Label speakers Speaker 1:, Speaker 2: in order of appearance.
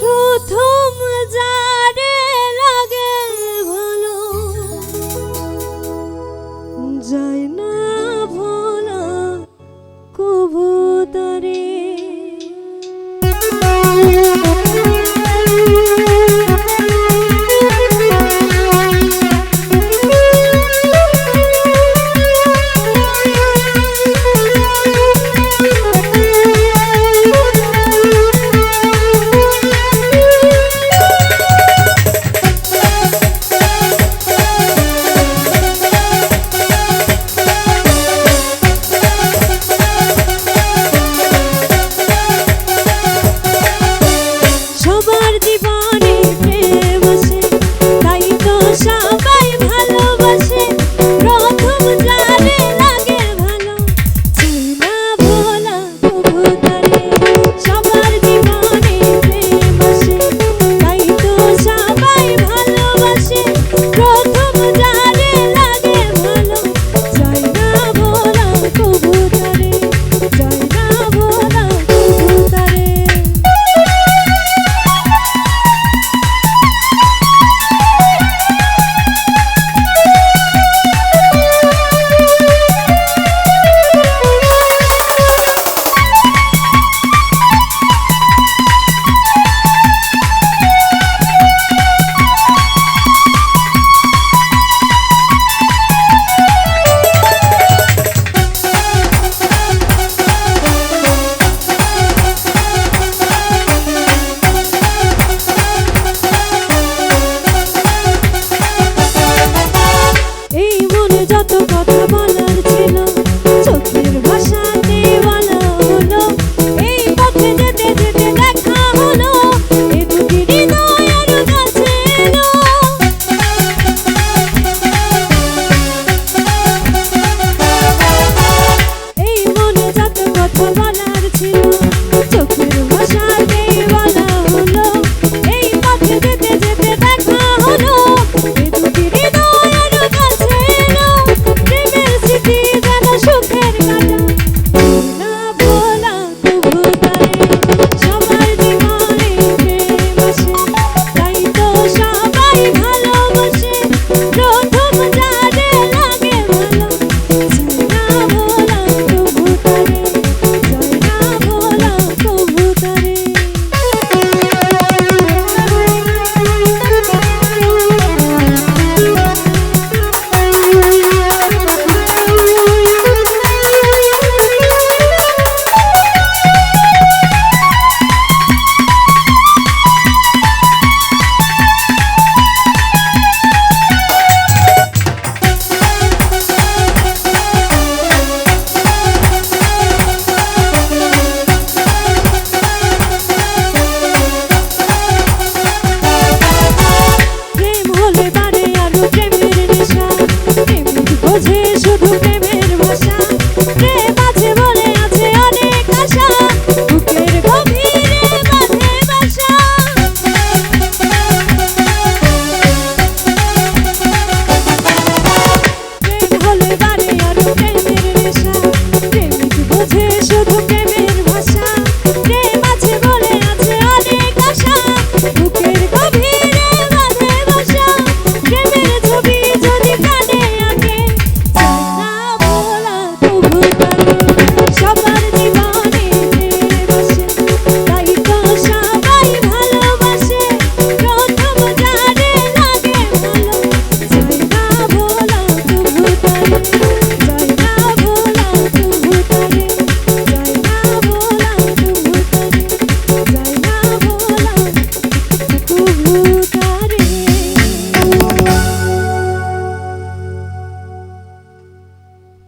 Speaker 1: প্রথম যারে লাগে ভালো যায় না one attitude.